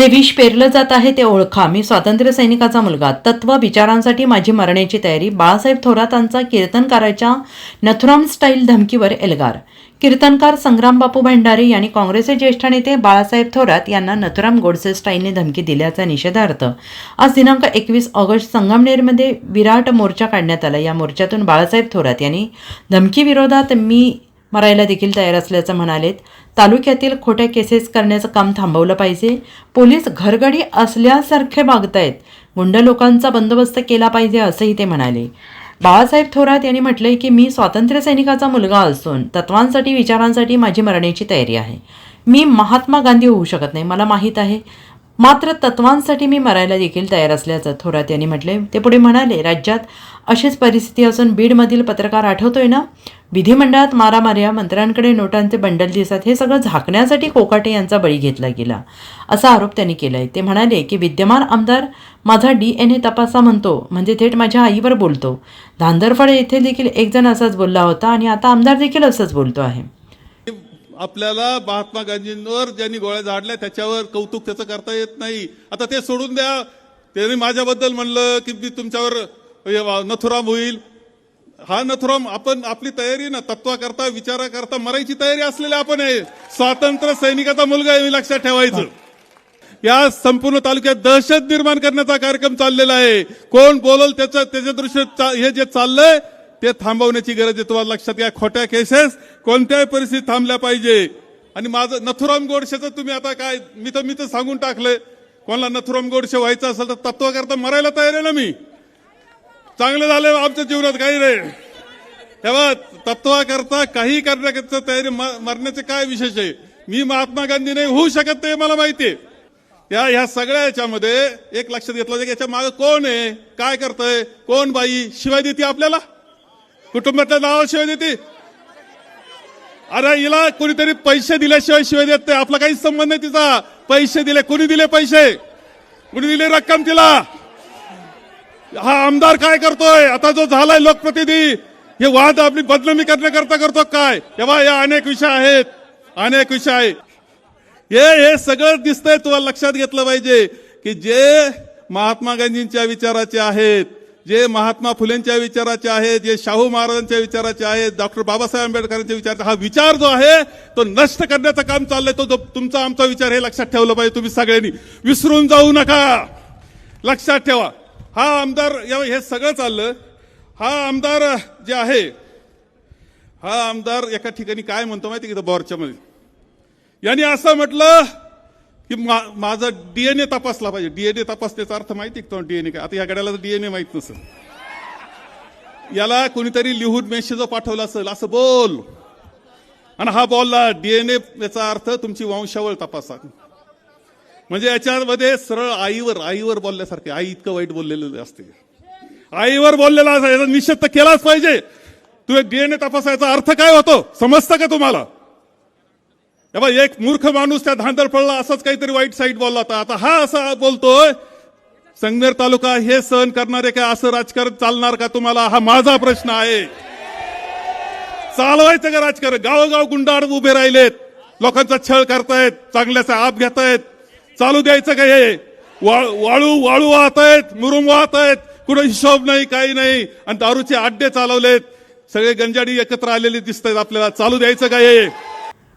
जे विष पेरलं जात आहे ते ओळखा. मी स्वातंत्र्य सैनिकाचा मुलगा. तत्व विचारांसाठी माझी मरण्याची तयारी. बाळासाहेब थोरातांचा कीर्तनकाराच्या नथुराम स्टाईल धमकीवर एल्गार. कीर्तनकार संग्राम बापू भंडारी यांनी काँग्रेसचे ज्येष्ठ नेते बाळासाहेब थोरात यांना नथुराम गोडसे स्टाईलने धमकी दिल्याचा निषेधार्थ. आज दिनांक एकवीस ऑगस्ट संगमनेरमध्ये विराट मोर्चा काढण्यात आला. या मोर्चातून बाळासाहेब थोरात यांनी धमकीविरोधात मी मरायला देखील तयार असल्याचं म्हणालेत. तालुक्यातील खोट्या केसेस करण्याचं काम थांबवलं पाहिजे. पोलीस घरगडी असल्यासारखे मागतायत. गुंड लोकांचा बंदोबस्त केला पाहिजे असंही ते म्हणाले. बाळासाहेब थोरात यांनी म्हटलंय की मी स्वातंत्र्य सैनिकाचा मुलगा असून तत्वांसाठी विचारांसाठी माझी मरण्याची तयारी आहे. मी महात्मा गांधी होऊ शकत नाही. मला माहीत आहे मात्र तत्वांसाठी मी मरायला देखील तयार असल्याचं थोरात यांनी म्हटले ते पुढे म्हणाले राज्यात अशीच परिस्थिती असून बीडमधील पत्रकार आठवतोय ना? विधिमंडळात मारामार्या मंत्र्यांकडे नोटांचे बंडल दिसत हे सगळं झाकण्यासाठी कोकाटे यांचा बळी घेतला गेला. असा आरोप त्यांनी केलाय. ते म्हणाले की विद्यमान आमदार माझा डी एन ए तपासा म्हणतो म्हणजे थेट माझ्या आईवर बोलतो. धांदरफळ येथे देखील एक जण असाच बोलला होता आणि आता आमदार देखील असंच बोलतो आहे. आपल्याला महात्मा गांधींवर ज्यांनी गोळ्या झाडल्या त्याच्यावर कौतुक त्याचं करता येत नाही. आता ते सोडून द्या. त्यांनी माझ्याबद्दल म्हणलं की मी तुमच्यावर नथुराम होईल. हा नथुराम आपण आपली तयारी ना तत्वा करता विचारा करता मरायची तयारी असलेले आपण आहे. स्वातंत्र्य सैनिकाचा मुलगा आहे लक्षात ठेवायचं. या संपूर्ण तालुक्यात दहशत निर्माण करण्याचा कार्यक्रम चाललेला आहे. कोण बोलल त्याचं त्याच्या दृश्य हे जे चाललंय ते थांबवण्याची गरज आहे. तुम्हाला लक्षात घ्या खोट्या केसेस कोणत्याही परिस्थितीत थांबल्या पाहिजे. आणि माझं नथुराम गोडशेचं तुम्ही आता काय मी तर मी तर सांगून टाकलंय. कोणाला नथुराम गोडशे व्हायचं असेल तर तत्वाकरता मरायला तयार आहे ना मी. चांगलं झालं आमच्या जीवनात काही रे तेव्हा तत्वाकरता काही करण्याकरता तयारी म- मरण्याचे काय विशेष आहे? मी महात्मा गांधी नाही होऊ शकत नाही मला माहिती आहे. या ह्या सगळ्या याच्यामध्ये एक लक्षात घेतलं की याच्या मागे कोण आहे काय करतंय कोण बाई शिवाय देते आपल्याला? कुटुंबातल्या नाव शिवाय देते. अरे हिला कोणीतरी पैसे दिल्याशिवाय शिवाय देत नाही. आपला काहीच संबंध नाही तिचा. पैसे दिले. कोणी दिले पैसे? कोणी दिले रक्कम तिला? हा आमदार काय करतोय? आता जो झालाय लोकप्रतिनिधी हे वाद आपली बदनामी करण्याकरता करतो काय? तेव्हा या अनेक विषय आहेत. अनेक विषय आहेत. हे हे सगळं दिसतंय तुम्हाला लक्षात घेतलं पाहिजे की जे महात्मा गांधींच्या विचाराचे आहेत जे महात्मा फुलेंच्या विचाराचे आहेत जे शाहू महाराजांच्या विचाराचे आहेत डॉक्टर बाबासाहेब आंबेडकरांच्या विचाराचे हा विचार जो आहे तो नष्ट करण्याचं काम चाललंय तो जो तुमचा आमचा विचार हे लक्षात ठेवलं पाहिजे तुम्ही सगळ्यांनी. विसरून जाऊ नका. लक्षात ठेवा. हा आमदार हे सगळं चाललं. हा आमदार जे आहे हा आमदार एका ठिकाणी काय म्हणतो माहिती की बोरच्यामध्ये यांनी असं म्हटलं की मा- माझा डी एन ए तपासला पाहिजे. डी एन ए तपासण्याचा अर्थ माहिती का ए काय? आता या गड्याला ए माहिती नसेल. याला कोणीतरी लिहून मेसेज पाठवला असेल असं बोल. आणि हा बोलला डीएनए याचा अर्थ तुमची वंशावळ तपासा. म्हणजे याच्यामध्ये सरळ आईवर आईवर बोलल्यासारखे आई इतकं वाईट बोललेलं असते. आईवर बोललेला याचा निषेध तर केलाच पाहिजे. तू डीएनए तपासायचा अर्थ काय होतो? समजतं का तुम्हाला? बाबा एक मूर्ख माणूस त्या धांदर पडला असंच काहीतरी वाईट साईट बोलला होता. आता हा असा बोलतोय संगमेर तालुका हे सहन करणारे काय असं राजकारण चालणार का तुम्हाला? हा माझा प्रश्न आहे. चालवायचं का राजकारण? गावोगाव गुंडाळ उभे राहिलेत. लोकांचा छळ करतायत चांगल्याचा आप घेतायत. चालू द्यायचं का हे? वाळू वाळू वाहत आहेत मुरुम वाहत आहेत कुठं हिशोब नाही काही नाही. आणि दारूचे अड्डे चालवलेत. सगळे गंजाडी एकत्र आलेले दिसत आहेत आपल्याला. चालू द्यायचं का हे?